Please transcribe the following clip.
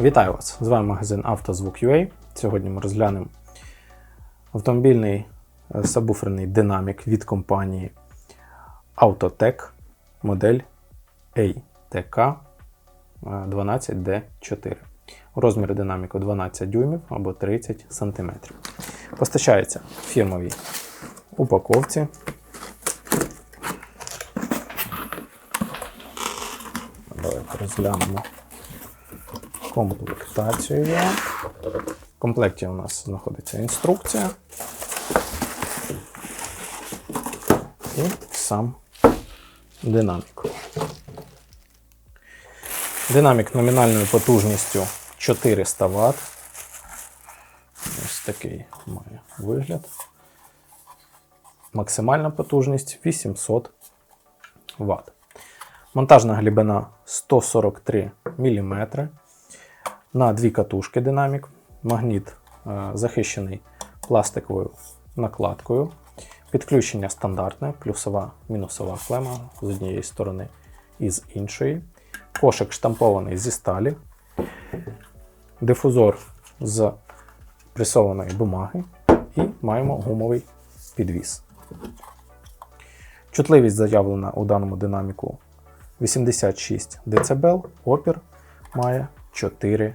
Вітаю вас! З вами магазин «Автозвук.UA». Сьогодні ми розглянемо автомобільний е, сабвуферний динамік від компанії Autotech модель ATK 12D4. У розмірі динаміку 12 дюймів або 30 см. Постачається в фірмовій упаковці. Давайте розглянемо комплектацію. В комплекті у нас знаходиться інструкція. І сам динамік. Динамік номінальною потужністю 400 Вт. Ось такий має вигляд. Максимальна потужність 800 Вт. Монтажна глибина 143 мм. На дві катушки динамік. Магніт е, захищений пластиковою накладкою. Підключення стандартне, плюсова, мінусова клема з однієї сторони і з іншої. Кошик штампований зі сталі. Дифузор з пресованої бумаги. І маємо гумовий підвіс. Чутливість заявлена у даному динаміку 86 дБ, опір має 4